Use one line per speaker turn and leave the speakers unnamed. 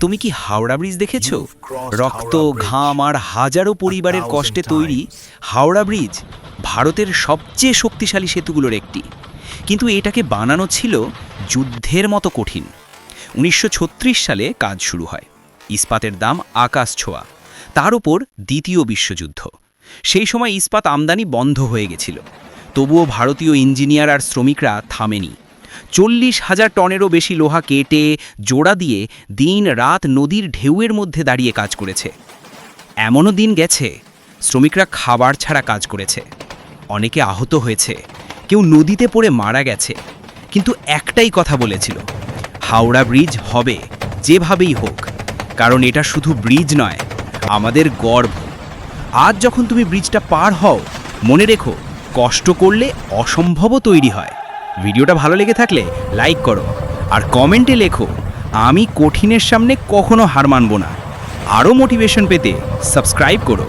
তুমি কি হাওড়া ব্রিজ দেখেছ? রক্ত ঘাম আর হাজারো পরিবারের কষ্টে তৈরি হাওড়া ব্রিজ ভারতের সবচেয়ে শক্তিশালী সেতুগুলোর একটি। কিন্তু এটাকে বানানো ছিল যুদ্ধের মতো কঠিন। উনিশশো ছত্রিশ সালে কাজ শুরু হয়। ইস্পাতের দাম আকাশ ছোঁয়া। তার উপর দ্বিতীয় বিশ্বযুদ্ধ। সেই সময় ইস্পাত আমদানি বন্ধ হয়ে গেছিল। তবুও ভারতীয় ইঞ্জিনিয়ার আর শ্রমিকরা থামেনি। চল্লিশ হাজার টনেরও বেশি লোহা কেটে জোড়া দিয়ে দিন রাত নদীর ঢেউয়ের মধ্যে দাঁড়িয়ে কাজ করেছে। এমনও দিন গেছে, শ্রমিকরা খাবার ছাড়া কাজ করেছে। অনেকে আহত হয়েছে, কেউ নদীতে পড়ে মারা গেছে, কিন্তু একটাই কথা বলেছিল, হাওড়া ব্রিজ হবে যেভাবেই হোক, কারণ এটা শুধু ব্রিজ নয়, আমাদের গর্ব। আজ যখন তুমি ব্রিজটা পার হও, মনে রেখো, কষ্ট করলে অসম্ভবও তৈরি হয়। ভিডিওটা ভালো লেগে থাকলে লাইক করো আর কমেন্টে লেখো, আমি কঠিনের সামনে কখনো হার মানব না। আরও মোটিভেশন পেতে সাবস্ক্রাইব করো।